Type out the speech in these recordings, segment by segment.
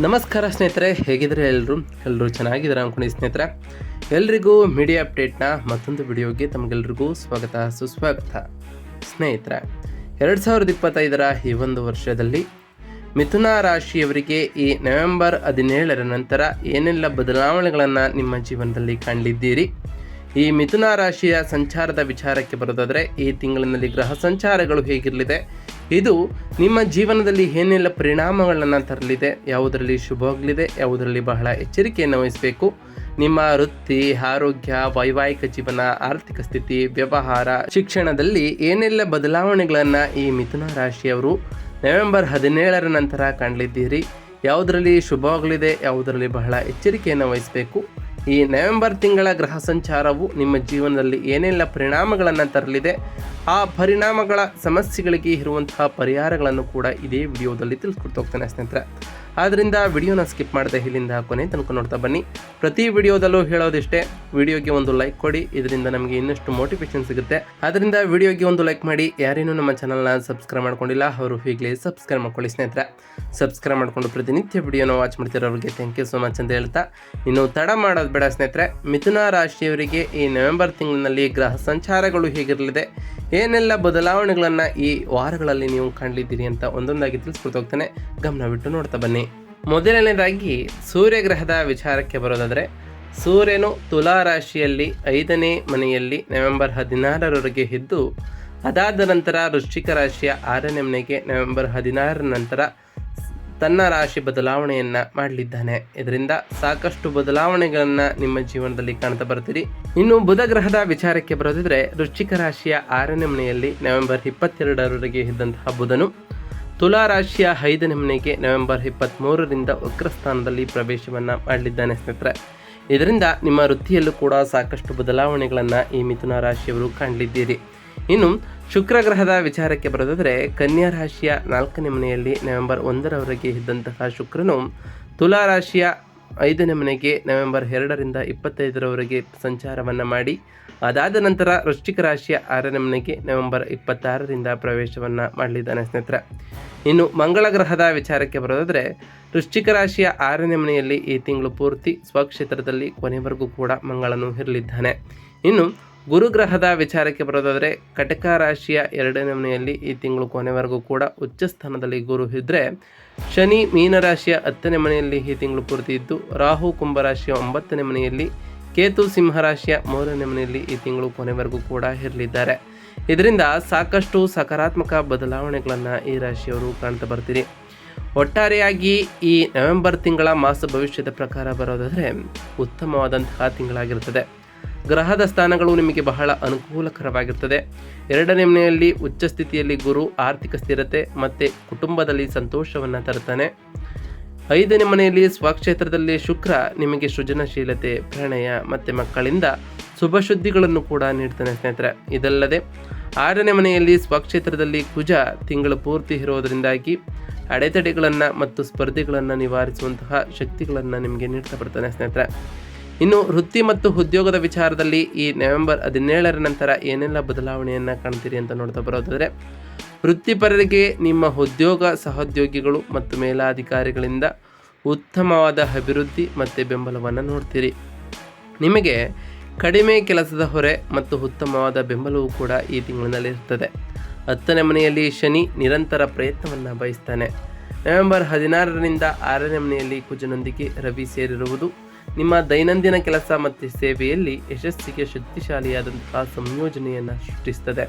ನಮಸ್ಕಾರ ಸ್ನೇಹಿತರೆ ಹೇಗಿದ್ರೆ ಎಲ್ಲರೂ ಎಲ್ಲರೂ ಚೆನ್ನಾಗಿದ್ದಾರೆ ಅನ್ಕೊಂಡು ಸ್ನೇಹಿತರೆ. ಎಲ್ರಿಗೂ ಮೀಡಿಯಾ ಅಪ್ಡೇಟ್ನ ಮತ್ತೊಂದು ವಿಡಿಯೋಗೆ ತಮಗೆಲ್ರಿಗೂ ಸ್ವಾಗತ, ಸುಸ್ವಾಗತ. ಸ್ನೇಹಿತರೆ, ಎರಡು ಸಾವಿರದ ಇಪ್ಪತ್ತೈದರ ಈ ಒಂದು ವರ್ಷದಲ್ಲಿ ಮಿಥುನ ರಾಶಿಯವರಿಗೆ ಈ ನವೆಂಬರ್ ಹದಿನೇಳರ ನಂತರ ಏನೆಲ್ಲ ಬದಲಾವಣೆಗಳನ್ನು ನಿಮ್ಮ ಜೀವನದಲ್ಲಿ ಕಾಣಲಿದ್ದೀರಿ ಈ ಮಿಥುನ ರಾಶಿಯ ಸಂಚಾರದ ವಿಚಾರಕ್ಕೆ ಬರೋದಾದರೆ, ಈ ತಿಂಗಳಿನಲ್ಲಿ ಗ್ರಹ ಸಂಚಾರಗಳು ಹೇಗಿರಲಿದೆ? ಇದು ನಿಮ್ಮ ಜೀವನದಲ್ಲಿ ಏನೆಲ್ಲ ಪರಿಣಾಮಗಳನ್ನು ತರಲಿದೆ, ಯಾವುದರಲ್ಲಿ ಶುಭವಾಗಲಿದೆ ಯಾವುದರಲ್ಲಿ ಬಹಳ ಎಚ್ಚರಿಕೆಯನ್ನು ವಹಿಸಬೇಕು. ನಿಮ್ಮ ವೃತ್ತಿ, ಆರೋಗ್ಯ, ವೈವಾಹಿಕ ಜೀವನ, ಆರ್ಥಿಕ ಸ್ಥಿತಿ, ವ್ಯವಹಾರ, ಶಿಕ್ಷಣದಲ್ಲಿ ಏನೆಲ್ಲ ಬದಲಾವಣೆಗಳನ್ನು ಈ ಮಿಥುನ ರಾಶಿಯವರು ನವೆಂಬರ್ ಹದಿನೇಳರ ನಂತರ ಕಾಣಲಿದ್ದೀರಿ. ಯಾವುದರಲ್ಲಿ ಶುಭವಾಗಲಿದೆ ಯಾವುದರಲ್ಲಿ ಬಹಳ ಎಚ್ಚರಿಕೆಯನ್ನು ವಹಿಸಬೇಕು. ಈ ನವೆಂಬರ್ ತಿಂಗಳ ಗ್ರಹ ಸಂಚಾರವು ನಿಮ್ಮ ಜೀವನದಲ್ಲಿ ಏನೆಲ್ಲ ಪರಿಣಾಮಗಳನ್ನು ತರಲಿದೆ, ಆ ಪರಿಣಾಮಗಳ ಸಮಸ್ಯೆಗಳಿಗೆ ಇರುವಂತಹ ಪರಿಹಾರಗಳನ್ನು ಕೂಡ ಇದೇ ವಿಡಿಯೋದಲ್ಲಿ ತಿಳಿಸ್ಕೊಡ್ತಾ ಹೋಗ್ತಾನೆ ಸ್ನೇಹಿತರೆ. ಆದ್ದರಿಂದ ವಿಡಿಯೋನ ಸ್ಕಿಪ್ ಮಾಡದೆ ಇಲ್ಲಿಂದ ಕೊನೆ ತನಕ ನೋಡ್ತಾ ಬನ್ನಿ. ಪ್ರತಿ ವಿಡಿಯೋದಲ್ಲೂ ಹೇಳೋದಿಷ್ಟೇ ವಿಡಿಯೋಗೆ ಒಂದು ಲೈಕ್ ಕೊಡಿ, ಇದರಿಂದ ನಮಗೆ ಇನ್ನಷ್ಟು ಮೋಟಿವೇಶನ್ ಸಿಗುತ್ತೆ. ಅದರಿಂದ ವಿಡಿಯೋಗೆ ಒಂದು ಲೈಕ್ ಮಾಡಿ ಯಾರೇನೂ ನಮ್ಮ ಚಾನಲ್ನ ಸಬ್ಸ್ಕ್ರೈಬ್ ಮಾಡ್ಕೊಂಡಿಲ್ಲ, ಅವರು ಈಗಲೇ ಸಬ್ಸ್ಕ್ರೈಬ್ ಮಾಡ್ಕೊಳ್ಳಿ ಸ್ನೇಹಿತರೆ. ಸಬ್ಸ್ಕ್ರೈಬ್ ಮಾಡ್ಕೊಂಡು ಪ್ರತಿನಿತ್ಯ ವಿಡಿಯೋನ ವಾಚ್ ಮಾಡ್ತಿರೋರಿಗೆ ಥ್ಯಾಂಕ್ ಯು ಸೋ ಮಚ್ ಅಂತ ಹೇಳ್ತಾ, ಇನ್ನು ತಡ ಮಾಡೋದು ಬೇಡ ಸ್ನೇಹಿತರೆ. ಮಿಥುನ ರಾಶಿಯವರಿಗೆ ಈ ನವೆಂಬರ್ ತಿಂಗಳಿನಲ್ಲಿ ಗ್ರಹ ಸಂಚಾರಗಳು ಹೇಗಿರಲಿದೆ, ಏನೆಲ್ಲ ಬದಲಾವಣೆಗಳನ್ನು ಈ ವಾರಗಳಲ್ಲಿ ನೀವು ಕಾಣಲಿದ್ದೀರಿ ಅಂತ ಒಂದೊಂದಾಗಿ ತಿಳಿಸ್ಕೊಡ್ತಾ ಹೋಗ್ತಾನೆ. ಗಮನವಿಟ್ಟು ನೋಡ್ತಾ ಬನ್ನಿ. ಮೊದಲನೇದಾಗಿ ಸೂರ್ಯಗ್ರಹದ ವಿಚಾರಕ್ಕೆ ಬರೋದಾದರೆ ಸೂರ್ಯನು ತುಲಾ ರಾಶಿಯಲ್ಲಿ ಐದನೇ ಮನೆಯಲ್ಲಿ ನವೆಂಬರ್ ಹದಿನಾರರವರೆಗೆ ಇದ್ದು, ಅದಾದ ನಂತರ ವೃಶ್ಚಿಕ ರಾಶಿಯ ಆರನೇ ಮನೆಗೆ ನವೆಂಬರ್ ಹದಿನಾರರ ನಂತರ ತನ್ನ ರಾಶಿ ಬದಲಾವಣೆಯನ್ನ ಮಾಡಲಿದ್ದಾನೆ. ಇದರಿಂದ ಸಾಕಷ್ಟು ಬದಲಾವಣೆಗಳನ್ನ ನಿಮ್ಮ ಜೀವನದಲ್ಲಿ ಕಾಣ್ತಾ ಬರ್ತೀರಿ. ಇನ್ನು ಬುಧ ಗ್ರಹದ ವಿಚಾರಕ್ಕೆ ಬರೋದಿದ್ರೆ, ವೃಶ್ಚಿಕ ರಾಶಿಯ ಆರನೇ ಮನೆಯಲ್ಲಿ ನವೆಂಬರ್ ಇಪ್ಪತ್ತೆರಡರವರೆಗೆ ಇದ್ದಂತಹ ಬುಧನು ತುಲಾ ರಾಶಿಯ ಐದನೇ ಮನೆಗೆ ನವೆಂಬರ್ ಇಪ್ಪತ್ತ್ಮೂರರಿಂದ ವಕ್ರಸ್ಥಾನದಲ್ಲಿ ಪ್ರವೇಶವನ್ನು ಮಾಡಲಿದ್ದಾನೆ ಸ್ನೇಹಿತರೆ. ಇದರಿಂದ ನಿಮ್ಮ ವೃತ್ತಿಯಲ್ಲೂ ಕೂಡ ಸಾಕಷ್ಟು ಬದಲಾವಣೆಗಳನ್ನು ಈ ಮಿಥುನ ರಾಶಿಯವರು ಕಾಣಲಿದ್ದೀರಿ ಇನ್ನು ಶುಕ್ರ ಗ್ರಹದ ವಿಚಾರಕ್ಕೆ ಬರೋದಾದರೆ, ಕನ್ಯಾ ರಾಶಿಯ ನಾಲ್ಕನೇ ಮನೆಯಲ್ಲಿ ನವೆಂಬರ್ ಒಂದರವರೆಗೆ ಇದ್ದಂತಹ ಶುಕ್ರನು ತುಲಾ ರಾಶಿಯ ಐದನೇ ಮನೆಗೆ ನವೆಂಬರ್ ಎರಡರಿಂದ ಇಪ್ಪತ್ತೈದರವರೆಗೆ ಸಂಚಾರವನ್ನು ಮಾಡಿ ಅದಾದ ನಂತರ ವೃಶ್ಚಿಕ ರಾಶಿಯ ಆರನೇ ಮನೆಗೆ ನವೆಂಬರ್ ಇಪ್ಪತ್ತಾರರಿಂದ ಪ್ರವೇಶವನ್ನು ಮಾಡಲಿದ್ದಾನೆ ಸ್ನೇಹಿತರೆ. ಇನ್ನು ಮಂಗಳ ಗ್ರಹದ ವಿಚಾರಕ್ಕೆ ಬರೋದಾದರೆ, ವೃಶ್ಚಿಕ ರಾಶಿಯ ಆರನೇ ಮನೆಯಲ್ಲಿ ಈ ತಿಂಗಳು ಪೂರ್ತಿ ಸ್ವಕ್ಷೇತ್ರದಲ್ಲಿ ಕೊನೆವರೆಗೂ ಕೂಡ ಮಂಗಳನು ಇರಲಿದ್ದಾನೆ. ಇನ್ನು ಗುರುಗ್ರಹದ ವಿಚಾರಕ್ಕೆ ಬರೋದಾದರೆ, ಕಟಕ ರಾಶಿಯ ಎರಡನೇ ಮನೆಯಲ್ಲಿ ಈ ತಿಂಗಳು ಕೊನೆವರೆಗೂ ಕೂಡ ಉಚ್ಚ ಸ್ಥಾನದಲ್ಲಿ ಗುರು ಇದ್ದರೆ ಶನಿ ಮೀನರಾಶಿಯ ಹತ್ತನೇ ಮನೆಯಲ್ಲಿ ಈ ತಿಂಗಳು ಪೂರ್ತಿ ಇದ್ದು, ರಾಹು ಕುಂಭರಾಶಿಯ ಒಂಬತ್ತನೇ ಮನೆಯಲ್ಲಿ ಕೇತು ಸಿಂಹರಾಶಿಯ ಮೂರನೇ ಮನೆಯಲ್ಲಿ ಈ ತಿಂಗಳು ಕೊನೆವರೆಗೂ ಕೂಡ ಇರಲಿದ್ದಾರೆ. ಇದರಿಂದ ಸಾಕಷ್ಟು ಸಕಾರಾತ್ಮಕ ಬದಲಾವಣೆಗಳನ್ನು ಈ ರಾಶಿಯವರು ಕಾಣ್ತಾ ಬರ್ತೀರಿ. ಒಟ್ಟಾರೆಯಾಗಿ ಈ ನವೆಂಬರ್ ತಿಂಗಳ ಮಾಸ ಭವಿಷ್ಯದ ಪ್ರಕಾರ ಬರೋದಾದರೆ ಉತ್ತಮವಾದಂತಹ ತಿಂಗಳಾಗಿರುತ್ತದೆ. ಗ್ರಹದ ಸ್ಥಾನಗಳು ನಿಮಗೆ ಬಹಳ ಅನುಕೂಲಕರವಾಗಿರ್ತದೆ. ಎರಡನೇ ಮನೆಯಲ್ಲಿ ಉಚ್ಚ ಸ್ಥಿತಿಯಲ್ಲಿ ಗುರು ಆರ್ಥಿಕ ಸ್ಥಿರತೆ ಮತ್ತು ಕುಟುಂಬದಲ್ಲಿ ಸಂತೋಷವನ್ನು ತರುತ್ತಾನೆ. ಐದನೇ ಮನೆಯಲ್ಲಿ ಸ್ವಕ್ಷೇತ್ರದಲ್ಲಿ ಶುಕ್ರ, ನಿಮಗೆ ಸೃಜನಶೀಲತೆ, ಪ್ರಣಯ ಮತ್ತು ಮಕ್ಕಳಿಂದ ಶುಭ ಸುದ್ದಿಗಳನ್ನು ಕೂಡ ನೀಡ್ತಾನೆ ಸ್ನೇಹಿತರೆ. ಇದಲ್ಲದೆ ಆರನೇ ಮನೆಯಲ್ಲಿ ಸ್ವಕ್ಷೇತ್ರದಲ್ಲಿ ಕುಜ ತಿಂಗಳು ಪೂರ್ತಿ ಇರೋದರಿಂದಾಗಿ ಅಡೆತಡೆಗಳನ್ನು ಮತ್ತು ಸ್ಪರ್ಧೆಗಳನ್ನು ನಿವಾರಿಸುವಂತಹ ಶಕ್ತಿಗಳನ್ನು ನಿಮಗೆ ನೀಡ್ತಾ ಬರ್ತಾನೆ ಸ್ನೇಹಿತರೆ. ಇನ್ನು ವೃತ್ತಿ ಮತ್ತು ಉದ್ಯೋಗದ ವಿಚಾರದಲ್ಲಿ ಈ ನವೆಂಬರ್ ಹದಿನೇಳರ ನಂತರ ಏನೆಲ್ಲ ಬದಲಾವಣೆಯನ್ನು ಕಾಣ್ತೀರಿ ಅಂತ ನೋಡ್ತಾ ಬರೋದಾದರೆ ವೃತ್ತಿಪರರಿಗೆ ನಿಮ್ಮ ಉದ್ಯೋಗ ಸಹೋದ್ಯೋಗಿಗಳು ಮತ್ತು ಮೇಲಾಧಿಕಾರಿಗಳಿಂದ ಉತ್ತಮವಾದ ಅಭಿವೃದ್ಧಿ ಮತ್ತು ಬೆಂಬಲವನ್ನು ನೋಡ್ತೀರಿ. ನಿಮಗೆ ಕಡಿಮೆ ಕೆಲಸದ ಹೊರೆ ಮತ್ತು ಉತ್ತಮವಾದ ಬೆಂಬಲವೂ ಕೂಡ ಈ ತಿಂಗಳಿನಲ್ಲಿ ಇರ್ತದೆ. ಹತ್ತನೇ ಮನೆಯಲ್ಲಿ ಶನಿ ನಿರಂತರ ಪ್ರಯತ್ನವನ್ನು ಬಯಸ್ತಾನೆ. ನವೆಂಬರ್ ಹದಿನಾರರಿಂದ ಆರನೇ ಮನೆಯಲ್ಲಿ ಕುಜನೊಂದಿಗೆ ರವಿ ಸೇರಿರುವುದು ನಿಮ್ಮ ದೈನಂದಿನ ಕೆಲಸ ಮತ್ತು ಸೇವೆಯಲ್ಲಿ ಯಶಸ್ಸಿಗೆ ಶಕ್ತಿಶಾಲಿಯಾದಂತಹ ಸಂಯೋಜನೆಯನ್ನು ಸೃಷ್ಟಿಸ್ತದೆ.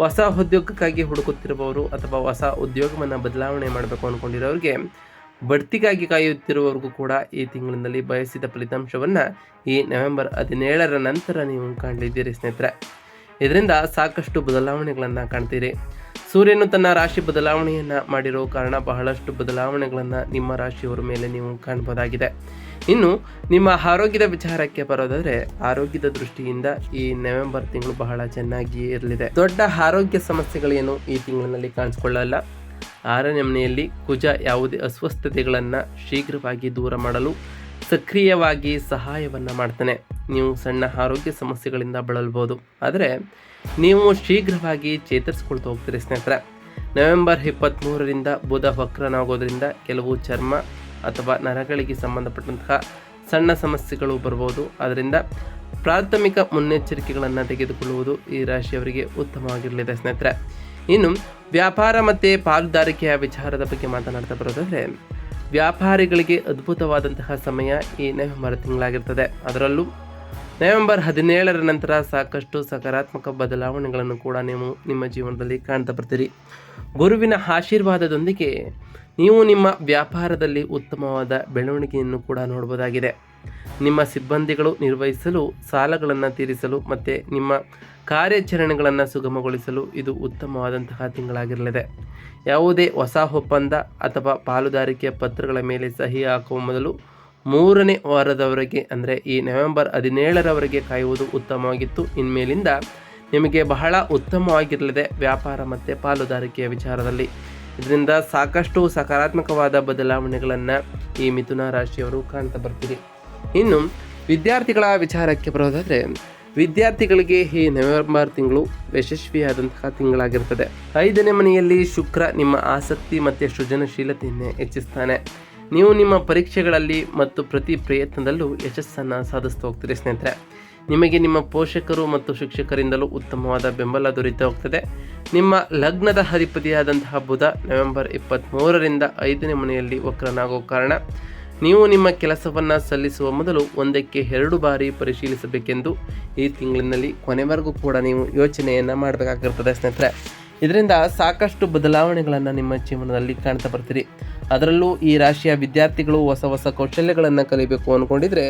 ಹೊಸ ಉದ್ಯೋಗಕ್ಕಾಗಿ ಹುಡುಕುತ್ತಿರುವವರು ಅಥವಾ ಹೊಸ ಉದ್ಯೋಗವನ್ನು ಬದಲಾವಣೆ ಮಾಡಬೇಕು ಅಂದ್ಕೊಂಡಿರೋರಿಗೆ ಬಡ್ತಿಗಾಗಿ ಕಾಯುತ್ತಿರುವವರಿಗೂ ಕೂಡ ಈ ತಿಂಗಳಿನಲ್ಲಿ ಬಯಸಿದ ಫಲಿತಾಂಶವನ್ನು ಈ ನವೆಂಬರ್ ಹದಿನೇಳರ ನಂತರ ನೀವು ಕಾಣಲಿದ್ದೀರಿ ಸ್ನೇಹಿತರೆ. ಇದರಿಂದ ಸಾಕಷ್ಟು ಬದಲಾವಣೆಗಳನ್ನು ಕಾಣ್ತೀರಿ. ಸೂರ್ಯನು ತನ್ನ ರಾಶಿ ಬದಲಾವಣೆಯನ್ನು ಮಾಡಿರೋ ಕಾರಣ ಬಹಳಷ್ಟು ಬದಲಾವಣೆಗಳನ್ನು ನಿಮ್ಮ ರಾಶಿಯವರ ಮೇಲೆ ನೀವು ಕಾಣ್ಬೋದಾಗಿದೆ. ಇನ್ನು, ನಿಮ್ಮ ಆರೋಗ್ಯದ ವಿಚಾರಕ್ಕೆ ಬರೋದಾದರೆ, ಆರೋಗ್ಯದ ದೃಷ್ಟಿಯಿಂದ ಈ ನವೆಂಬರ್ ತಿಂಗಳು ಬಹಳ ಚೆನ್ನಾಗಿಯೇ ಇರಲಿದೆ. ದೊಡ್ಡ ಆರೋಗ್ಯ ಸಮಸ್ಯೆಗಳೇನು ಈ ತಿಂಗಳಿನಲ್ಲಿ ಕಾಣಿಸ್ಕೊಳ್ಳಲ್ಲ. ಆರನೇ ಮನೆಯಲ್ಲಿ ಕುಜ ಯಾವುದೇ ಅಸ್ವಸ್ಥತೆಗಳನ್ನು ಶೀಘ್ರವಾಗಿ ದೂರ ಮಾಡಲು ಸಕ್ರಿಯವಾಗಿ ಸಹಾಯವನ್ನು ಮಾಡ್ತಾನೆ. ನೀವು ಸಣ್ಣ ಆರೋಗ್ಯ ಸಮಸ್ಯೆಗಳಿಂದ ಬಳಲ್ಬೋದು. ಆದರೆ ನೀವು ಶೀಘ್ರವಾಗಿ ಚೇತರಿಸ್ಕೊಳ್ತಾ ಹೋಗ್ತೀರಿ ಸ್ನೇಹಿತರೆ. ನವೆಂಬರ್ ಇಪ್ಪತ್ತ್ಮೂರರಿಂದ ಬುಧ ವಕ್ರನಾಗೋದ್ರಿಂದ ಕೆಲವು ಚರ್ಮ ಅಥವಾ ನರಗಳಿಗೆ ಸಂಬಂಧಪಟ್ಟಂತಹ ಸಣ್ಣ ಸಮಸ್ಯೆಗಳು ಬರ್ಬೋದು. ಅದರಿಂದ ಪ್ರಾಥಮಿಕ ಮುನ್ನೆಚ್ಚರಿಕೆಗಳನ್ನು ತೆಗೆದುಕೊಳ್ಳುವುದು ಈ ರಾಶಿಯವರಿಗೆ ಉತ್ತಮವಾಗಿರಲಿದೆ ಸ್ನೇಹಿತರೆ. ಇನ್ನು ವ್ಯಾಪಾರ ಮತ್ತು ಪಾಲುದಾರಿಕೆಯ ವಿಚಾರದ ಬಗ್ಗೆ ಮಾತನಾಡ್ತಾ ಬರೋದಾದರೆ, ವ್ಯಾಪಾರಿಗಳಿಗೆ ಅದ್ಭುತವಾದಂತಹ ಸಮಯ ಈ ನವೆಂಬರ್ ತಿಂಗಳಾಗಿರ್ತದೆ. ಅದರಲ್ಲೂ ನವೆಂಬರ್ ಹದಿನೇಳರ ನಂತರ ಸಾಕಷ್ಟು ಸಕಾರಾತ್ಮಕ ಬದಲಾವಣೆಗಳನ್ನು ಕೂಡ ನೀವು ನಿಮ್ಮ ಜೀವನದಲ್ಲಿ ಕಾಣ್ತಾ ಬರ್ತೀರಿ. ಗುರುವಿನ ಆಶೀರ್ವಾದದೊಂದಿಗೆ ನೀವು ನಿಮ್ಮ ವ್ಯಾಪಾರದಲ್ಲಿ ಉತ್ತಮವಾದ ಬೆಳವಣಿಗೆಯನ್ನು ಕೂಡ ನೋಡ್ಬೋದಾಗಿದೆ. ನಿಮ್ಮ ಸಿಬ್ಬಂದಿಗಳು ನಿರ್ವಹಿಸಲು, ಸಾಲಗಳನ್ನು ತೀರಿಸಲು ಮತ್ತು ನಿಮ್ಮ ಕಾರ್ಯಾಚರಣೆಗಳನ್ನು ಸುಗಮಗೊಳಿಸಲು ಇದು ಉತ್ತಮವಾದಂತಹ ತಿಂಗಳಾಗಿರಲಿದೆ. ಯಾವುದೇ ಹೊಸ ಒಪ್ಪಂದ ಅಥವಾ ಪಾಲುದಾರಿಕೆಯ ಪತ್ರಗಳ ಮೇಲೆ ಸಹಿ ಹಾಕುವ ಮೊದಲು ಮೂರನೇ ವಾರದವರೆಗೆ, ಅಂದರೆ ಈ ನವೆಂಬರ್ ಹದಿನೇಳರವರೆಗೆ ಕಾಯುವುದು ಉತ್ತಮವಾಗಿತ್ತು. ಇನ್ಮೇಲಿಂದ ನಿಮಗೆ ಬಹಳ ಉತ್ತಮವಾಗಿರಲಿದೆ ವ್ಯಾಪಾರ ಮತ್ತು ಪಾಲುದಾರಿಕೆಯ ವಿಚಾರದಲ್ಲಿ. ಇದರಿಂದ ಸಾಕಷ್ಟು ಸಕಾರಾತ್ಮಕವಾದ ಬದಲಾವಣೆಗಳನ್ನು ಈ ಮಿಥುನ ರಾಶಿಯವರು ಕಾಣ್ತಾ ಬರ್ತೀರಿ. ಇನ್ನು ವಿದ್ಯಾರ್ಥಿಗಳ ವಿಚಾರಕ್ಕೆ ಬರೋದಾದರೆ, ವಿದ್ಯಾರ್ಥಿಗಳಿಗೆ ಈ ನವೆಂಬರ್ ತಿಂಗಳು ಯಶಸ್ವಿಯಾದಂತಹ ತಿಂಗಳಾಗಿರ್ತದೆ. ಐದನೇ ಮನೆಯಲ್ಲಿ ಶುಕ್ರ ನಿಮ್ಮ ಆಸಕ್ತಿ ಮತ್ತು ಸೃಜನಶೀಲತೆಯನ್ನೇ ಹೆಚ್ಚಿಸ್ತಾನೆ. ನೀವು ನಿಮ್ಮ ಪರೀಕ್ಷೆಗಳಲ್ಲಿ ಮತ್ತು ಪ್ರತಿ ಪ್ರಯತ್ನದಲ್ಲೂ ಯಶಸ್ಸನ್ನು ಸಾಧಿಸ್ತಾ ಹೋಗ್ತೀರಿ ಸ್ನೇಹಿತರೆ. ನಿಮಗೆ ನಿಮ್ಮ ಪೋಷಕರು ಮತ್ತು ಶಿಕ್ಷಕರಿಂದಲೂ ಉತ್ತಮವಾದ ಬೆಂಬಲ ದೊರೀತಾ ಹೋಗ್ತದೆ. ನಿಮ್ಮ ಲಗ್ನದ ಅಧಿಪತಿಯಾದಂತಹ ಬುಧ ನವೆಂಬರ್ ಇಪ್ಪತ್ತ್ಮೂರರಿಂದ ಐದನೇ ಮನೆಯಲ್ಲಿ ವಕ್ರನಾಗೋ ಕಾರಣ, ನೀವು ನಿಮ್ಮ ಕೆಲಸವನ್ನು ಸಲ್ಲಿಸುವ ಮೊದಲು ಒಂದಕ್ಕೆ ಎರಡು ಬಾರಿ ಪರಿಶೀಲಿಸಬೇಕೆಂದು ಈ ತಿಂಗಳಿನಲ್ಲಿ ಕೊನೆವರೆಗೂ ಕೂಡ ನೀವು ಯೋಚನೆಯನ್ನು ಮಾಡಬೇಕಾಗಿರ್ತದೆ ಸ್ನೇಹಿತರೆ. ಇದರಿಂದ ಸಾಕಷ್ಟು ಬದಲಾವಣೆಗಳನ್ನು ನಿಮ್ಮ ಜೀವನದಲ್ಲಿ ಕಾಣ್ತಾ ಬರ್ತೀರಿ. ಅದರಲ್ಲೂ ಈ ರಾಶಿಯ ವಿದ್ಯಾರ್ಥಿಗಳು ಹೊಸ ಹೊಸ ಕೌಶಲ್ಯಗಳನ್ನು ಕಲಿಬೇಕು ಅಂದ್ಕೊಂಡಿದ್ರೆ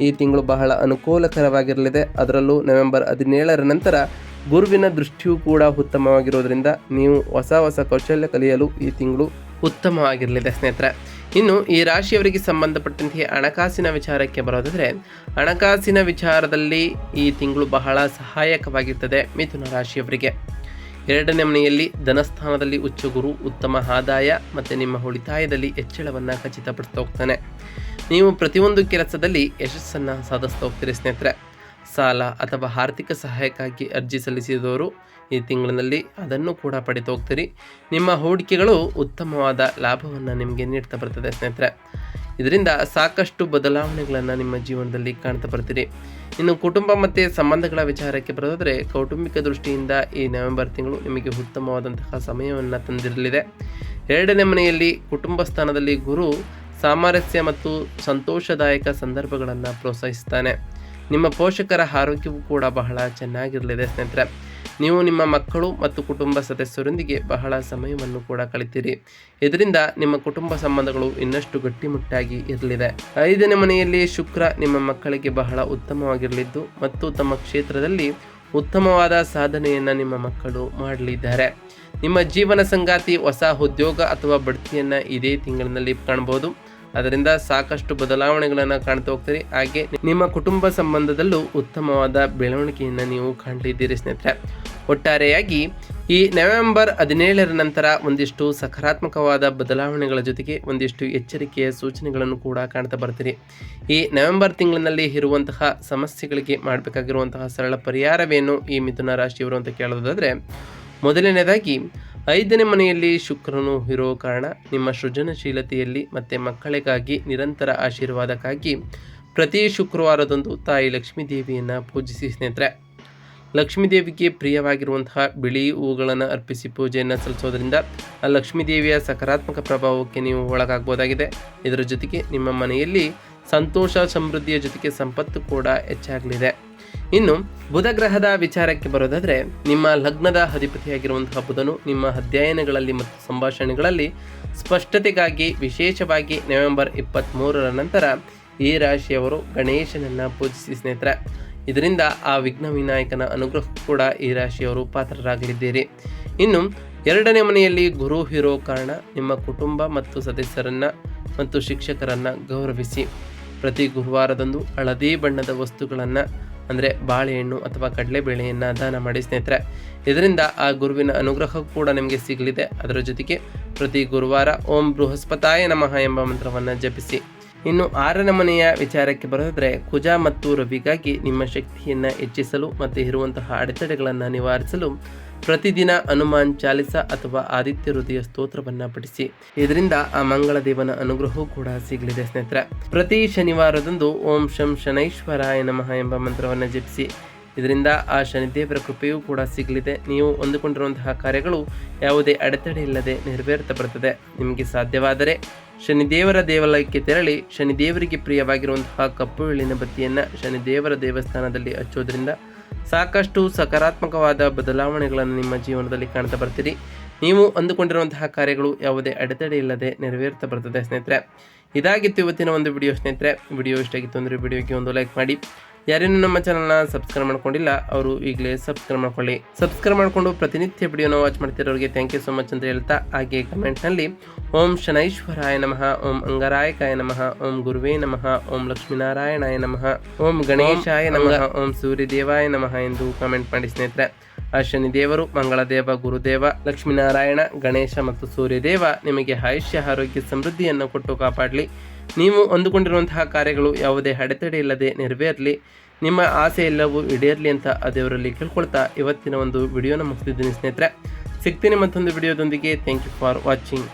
ಈ ತಿಂಗಳು ಬಹಳ ಅನುಕೂಲಕರವಾಗಿರಲಿದೆ. ಅದರಲ್ಲೂ ನವೆಂಬರ್ ಹದಿನೇಳರ ನಂತರ ಗುರುವಿನ ದೃಷ್ಟಿಯೂ ಕೂಡ ಉತ್ತಮವಾಗಿರೋದ್ರಿಂದ ನೀವು ಹೊಸ ಹೊಸ ಕೌಶಲ್ಯ ಕಲಿಯಲು ಈ ತಿಂಗಳು ಉತ್ತಮವಾಗಿರಲಿದೆ ಸ್ನೇಹಿತರೆ. ಇನ್ನು ಈ ರಾಶಿಯವರಿಗೆ ಸಂಬಂಧಪಟ್ಟಂತೆ ಹಣಕಾಸಿನ ವಿಚಾರಕ್ಕೆ ಬರೋದಾದರೆ, ಹಣಕಾಸಿನ ವಿಚಾರದಲ್ಲಿ ಈ ತಿಂಗಳು ಬಹಳ ಸಹಾಯಕವಾಗಿರ್ತದೆ ಮಿಥುನ ರಾಶಿಯವರಿಗೆ. ಎರಡನೇ ಮನೆಯಲ್ಲಿ ಧನಸ್ಥಾನದಲ್ಲಿ ಉಚ್ಚ ಗುರು ಉತ್ತಮ ಆದಾಯ ಮತ್ತು ನಿಮ್ಮ ಉಳಿತಾಯದಲ್ಲಿ ಹೆಚ್ಚಳವನ್ನು ಖಚಿತಪಡಿಸ್ತಾ ಹೋಗ್ತಾನೆ ನೀವು ಪ್ರತಿಯೊಂದು ಕೆಲಸದಲ್ಲಿ ಯಶಸ್ಸನ್ನು ಸಾಧಿಸ್ತಾ ಹೋಗ್ತೀರಿ ಸ್ನೇಹಿತರೆ. ಸಾಲ ಅಥವಾ ಆರ್ಥಿಕ ಸಹಾಯಕ್ಕಾಗಿ ಅರ್ಜಿ ಸಲ್ಲಿಸಿದವರು ಈ ತಿಂಗಳಿನಲ್ಲಿ ಅದನ್ನು ಕೂಡ ಪಡೆದು ಹೋಗ್ತೀರಿ. ನಿಮ್ಮ ಹೂಡಿಕೆಗಳು ಉತ್ತಮವಾದ ಲಾಭವನ್ನು ನಿಮಗೆ ನೀಡ್ತಾ ಬರ್ತದೆ ಸ್ನೇಹಿತರೆ. ಇದರಿಂದ ಸಾಕಷ್ಟು ಬದಲಾವಣೆಗಳನ್ನು ನಿಮ್ಮ ಜೀವನದಲ್ಲಿ ಕಾಣ್ತಾ ಬರ್ತೀರಿ. ಇನ್ನು ಕುಟುಂಬ ಮತ್ತು ಸಂಬಂಧಗಳ ವಿಚಾರಕ್ಕೆ ಬರೋದಾದರೆ, ಕೌಟುಂಬಿಕ ದೃಷ್ಟಿಯಿಂದ ಈ ನವೆಂಬರ್ ತಿಂಗಳು ನಿಮಗೆ ಉತ್ತಮವಾದಂತಹ ಸಮಯವನ್ನು ತಂದಿರಲಿದೆ. ಎರಡನೇ ಮನೆಯಲ್ಲಿ ಕುಟುಂಬ ಸ್ಥಾನದಲ್ಲಿ ಗುರು ಸಾಮರಸ್ಯ ಮತ್ತು ಸಂತೋಷದಾಯಕ ಸಂದರ್ಭಗಳನ್ನು ಪ್ರೋತ್ಸಾಹಿಸ್ತಾನೆ. ನಿಮ್ಮ ಪೋಷಕರ ಆರೋಗ್ಯವೂ ಕೂಡ ಬಹಳ ಚೆನ್ನಾಗಿರಲಿದೆ ಸ್ನೇಹಿತರೆ. ನೀವು ನಿಮ್ಮ ಮಕ್ಕಳು ಮತ್ತು ಕುಟುಂಬ ಸದಸ್ಯರೊಂದಿಗೆ ಬಹಳ ಸಮಯವನ್ನು ಕೂಡ ಕಳಿತೀರಿ. ಇದರಿಂದ ನಿಮ್ಮ ಕುಟುಂಬ ಸಂಬಂಧಗಳು ಇನ್ನಷ್ಟು ಗಟ್ಟಿಮುಟ್ಟಾಗಿ ಇರಲಿದೆ ಐದನೇ ಮನೆಯಲ್ಲಿ ಶುಕ್ರ ನಿಮ್ಮ ಮಕ್ಕಳಿಗೆ ಬಹಳ ಉತ್ತಮವಾಗಿರಲಿದ್ದು ಮತ್ತು ತಮ್ಮ ಕ್ಷೇತ್ರದಲ್ಲಿ ಉತ್ತಮವಾದ ಸಾಧನೆಯನ್ನು ನಿಮ್ಮ ಮಕ್ಕಳು ಮಾಡಲಿದ್ದಾರೆ. ನಿಮ್ಮ ಜೀವನ ಸಂಗಾತಿ, ಹೊಸ ಉದ್ಯೋಗ ಅಥವಾ ಬಡ್ತಿಯನ್ನು ಇದೇ ತಿಂಗಳಿನಲ್ಲಿ ಕಾಣಬಹುದು ಅದರಿಂದ ಸಾಕಷ್ಟು ಬದಲಾವಣೆಗಳನ್ನು ಕಾಣ್ತಾ ಹೋಗ್ತೀರಿ. ಹಾಗೆ ನಿಮ್ಮ ಕುಟುಂಬ ಸಂಬಂಧದಲ್ಲೂ ಉತ್ತಮವಾದ ಬೆಳವಣಿಗೆಯನ್ನು ನೀವು ಕಾಣಲಿದ್ದೀರಿ ಸ್ನೇಹಿತರೆ. ಒಟ್ಟಾರೆಯಾಗಿ ಈ ನವೆಂಬರ್ ಹದಿನೇಳರ ನಂತರ ಒಂದಿಷ್ಟು ಸಕಾರಾತ್ಮಕವಾದ ಬದಲಾವಣೆಗಳ ಜೊತೆಗೆ ಒಂದಿಷ್ಟು ಎಚ್ಚರಿಕೆಯ ಸೂಚನೆಗಳನ್ನು ಕೂಡ ಕಾಣ್ತಾ ಬರ್ತೀರಿ. ಈ ನವೆಂಬರ್ ತಿಂಗಳಿನಲ್ಲಿ ಇರುವಂತಹ ಸಮಸ್ಯೆಗಳಿಗೆ ಮಾಡಬೇಕಾಗಿರುವಂತಹ ಸರಳ ಪರಿಹಾರವೇನು ಈ ಮಿಥುನ ರಾಶಿಯವರು ಅಂತ ಕೇಳೋದಾದರೆ, ಮೊದಲನೇದಾಗಿ ಐದನೇ ಮನೆಯಲ್ಲಿ ಶುಕ್ರನು ಇರೋ ಕಾರಣ ನಿಮ್ಮ ಸೃಜನಶೀಲತೆಯಲ್ಲಿ ಮತ್ತು ಮಕ್ಕಳಿಗಾಗಿ ನಿರಂತರ ಆಶೀರ್ವಾದಕ್ಕಾಗಿ ಪ್ರತಿ ಶುಕ್ರವಾರದಂದು ತಾಯಿ ಲಕ್ಷ್ಮೀ ದೇವಿಯನ್ನು ಪೂಜಿಸಿ ಸ್ನೇಹಿತರೆ. ಲಕ್ಷ್ಮೀ ದೇವಿಗೆ ಪ್ರಿಯವಾಗಿರುವಂತಹ ಬಿಳಿ ಹೂಗಳನ್ನು ಅರ್ಪಿಸಿ ಪೂಜೆಯನ್ನು ಸಲ್ಲಿಸೋದ್ರಿಂದ ಆ ಲಕ್ಷ್ಮೀ ದೇವಿಯ ಸಕಾರಾತ್ಮಕ ಪ್ರಭಾವಕ್ಕೆ ನೀವು ಒಳಗಾಗಬಹುದಾಗಿದೆ. ಇದರ ಜೊತೆಗೆ ನಿಮ್ಮ ಮನೆಯಲ್ಲಿ ಸಂತೋಷ, ಸಮೃದ್ಧಿಯ ಜೊತೆಗೆ ಸಂಪತ್ತು ಕೂಡ ಹೆಚ್ಚಾಗಲಿದೆ. ಇನ್ನು ಬುಧ ಗ್ರಹದ ವಿಚಾರಕ್ಕೆ ಬರೋದಾದರೆ, ನಿಮ್ಮ ಲಗ್ನದ ಅಧಿಪತಿಯಾಗಿರುವಂತಹ ಬುಧನು ನಿಮ್ಮ ಅಧ್ಯಯನಗಳಲ್ಲಿ ಮತ್ತು ಸಂಭಾಷಣೆಗಳಲ್ಲಿ ಸ್ಪಷ್ಟತೆಗಾಗಿ ವಿಶೇಷವಾಗಿ ನವೆಂಬರ್ ಇಪ್ಪತ್ತ್ಮೂರರ ನಂತರ ಈ ರಾಶಿಯವರು ಗಣೇಶನನ್ನು ಪೂಜಿಸಿ ಸ್ನೇಹಿತರೆ. ಇದರಿಂದ ಆ ವಿಘ್ನ ವಿನಾಯಕನ ಅನುಗ್ರಹ ಕೂಡ ಈ ರಾಶಿಯವರು ಪಾತ್ರರಾಗಲಿದ್ದೀರಿ. ಇನ್ನು ಎರಡನೇ ಮನೆಯಲ್ಲಿ ಗುರು ಹಿರೋ ಕಾರಣ ನಿಮ್ಮ ಕುಟುಂಬ ಮತ್ತು ಸದಸ್ಯರನ್ನು ಮತ್ತು ಶಿಕ್ಷಕರನ್ನು ಗೌರವಿಸಿ. ಪ್ರತಿ ಗುರುವಾರದಂದು ಹಳದಿ ಬಣ್ಣದ ವಸ್ತುಗಳನ್ನು, ಅಂದರೆ ಬಾಳೆಹಣ್ಣು ಅಥವಾ ಕಡಲೆಬೇಳೆಯನ್ನು ದಾನ ಮಾಡಿ ಸ್ನೇಹಿತರೆ. ಇದರಿಂದ ಆ ಗುರುವಿನ ಅನುಗ್ರಹ ಕೂಡ ನಿಮಗೆ ಸಿಗಲಿದೆ. ಅದರ ಜೊತೆಗೆ ಪ್ರತಿ ಗುರುವಾರ ಓಂ ಬೃಹಸ್ಪತಾಯ ನಮಃ ಎಂಬ ಮಂತ್ರವನ್ನು ಜಪಿಸಿ. ಇನ್ನು ಆರನೇ ಮನೆಯ ವಿಚಾರಕ್ಕೆ ಬರೋದಾದರೆ, ಕುಜ ಮತ್ತು ರವಿಗಾಗಿ ನಿಮ್ಮ ಶಕ್ತಿಯನ್ನು ಹೆಚ್ಚಿಸಲು ಮತ್ತು ಇರುವಂತಹ ಅಡೆತಡೆಗಳನ್ನು ನಿವಾರಿಸಲು ಪ್ರತಿದಿನ ಹನುಮಾನ್ ಚಾಲಿಸ ಅಥವಾ ಆದಿತ್ಯ ಹೃದಯ ಸ್ತೋತ್ರವನ್ನು ಪಠಿಸಿ. ಇದರಿಂದ ಆ ಮಂಗಳ ದೇವನ ಅನುಗ್ರಹವೂ ಕೂಡ ಸಿಗಲಿದೆ ಸ್ನೇಹಿತರೆ. ಪ್ರತಿ ಶನಿವಾರದಂದು ಓಂ ಶಂ ಶನೈಶ್ವರಾಯ ನಮಃ ಎಂಬ ಮಂತ್ರವನ್ನು ಜಪಿಸಿ. ಇದರಿಂದ ಆ ಶನಿದೇವರ ಕೃಪೆಯೂ ಕೂಡ ಸಿಗಲಿದೆ. ನೀವು ಹೊಂದಿಕೊಂಡಿರುವಂತಹ ಕಾರ್ಯಗಳು ಯಾವುದೇ ಅಡೆತಡೆ ಇಲ್ಲದೆ ನೆರವೇರ್ತಾ ಬರ್ತದೆ. ನಿಮಗೆ ಸಾಧ್ಯವಾದರೆ ಶನಿದೇವರ ದೇವಾಲಯಕ್ಕೆ ತೆರಳಿ ಶನಿದೇವರಿಗೆ ಪ್ರಿಯವಾಗಿರುವಂತಹ ಕಪ್ಪು ಎಳ್ಳಿನ ಬತ್ತಿಯನ್ನು ಶನಿದೇವರ ದೇವಸ್ಥಾನದಲ್ಲಿ ಹಚ್ಚೋದ್ರಿಂದ ಸಾಕಷ್ಟು ಸಕಾರಾತ್ಮಕವಾದ ಬದಲಾವಣೆಗಳನ್ನು ನಿಮ್ಮ ಜೀವನದಲ್ಲಿ ಕಾಣ್ತಾ ಬರ್ತೀರಿ. ನೀವು ಅಂದುಕೊಂಡಿರುವಂತಹ ಕಾರ್ಯಗಳು ಯಾವುದೇ ಅಡೆತಡೆ ಇಲ್ಲದೆ ನೆರವೇರ್ತಾ ಬರ್ತದೆ ಸ್ನೇಹಿತರೆ. ಇದಾಗಿತ್ತು ಇವತ್ತಿನ ಒಂದು ವಿಡಿಯೋ ಸ್ನೇಹಿತರೆ. ವಿಡಿಯೋ ಇಷ್ಟ ಆಗಿತ್ತು ಅಂದರೆ ವಿಡಿಯೋಗೆ ಒಂದು ಲೈಕ್ ಮಾಡಿ. ಯಾರೇನು ನಮ್ಮ ಚಾನಲ್ನ ಸಬ್ಸ್ಕ್ರೈಬ್ ಮಾಡ್ಕೊಂಡಿಲ್ಲ ಅವರು ಈಗಲೇ ಸಬ್ಸ್ಕ್ರೈಬ್ ಮಾಡ್ಕೊಳ್ಳಿ. ಸಬ್ಸ್ಕ್ರೈಬ್ ಮಾಡಿಕೊಂಡು ಪ್ರತಿನಿತ್ಯ ವಿಡಿಯೋನ ವಾಚ್ ಮಾಡ್ತಿರೋರಿಗೆ ಥ್ಯಾಂಕ್ ಯು ಸೋ ಮಚ್ ಅಂತ ಹೇಳ್ತಾ ಹಾಗೆ ಕಮೆಂಟ್ನಲ್ಲಿ ಓಂ ಶನೈಶ್ವರಾಯ ನಮಃ ಓಂ ಅಂಗರಾಯಕಾಯ ನಮಃ ಓಂ ಗುರುವೇ ನಮಃ ಓಂ ಲಕ್ಷ್ಮೀನಾರಾಯಣಾಯ ನಮಃ ಓಂ ಗಣೇಶಾಯ ನಮಃ ಓಂ ಸೂರ್ಯದೇವಾಯ ನಮಃ ಎಂದು ಕಮೆಂಟ್ ಮಾಡಿ ಸ್ನೇಹಿತರೆ. ಆ ಶನಿದೇವರು ಮಂಗಳದೇವ ಗುರುದೇವ ಲಕ್ಷ್ಮೀನಾರಾಯಣ ಗಣೇಶ ಮತ್ತು ಸೂರ್ಯದೇವ ನಿಮಗೆ ಆಯುಷ್ಯ ಆರೋಗ್ಯ ಸಮೃದ್ಧಿಯನ್ನು ಕೊಟ್ಟು ಕಾಪಾಡಲಿ. ನೀವು ಅಂದುಕೊಂಡಿರುವಂತಹ ಕಾರ್ಯಗಳು ಯಾವುದೇ ಅಡೆತಡೆ ಇಲ್ಲದೆ ನೆರವೇರಲಿ, ನಿಮ್ಮ ಆಸೆ ಎಲ್ಲವೂ ಈಡೇರಲಿ ಅಂತ ದೇವರಲ್ಲಿ ಕೇಳ್ಕೊಳ್ತಾ ಇವತ್ತಿನ ಒಂದು ವಿಡಿಯೋನ ಮುಗಿಸಿದ್ದೀನಿ ಸ್ನೇಹಿತರೆ. ಸಿಗ್ತೀನಿ ಮತ್ತೊಂದು ವಿಡಿಯೋದೊಂದಿಗೆ. Thank you for watching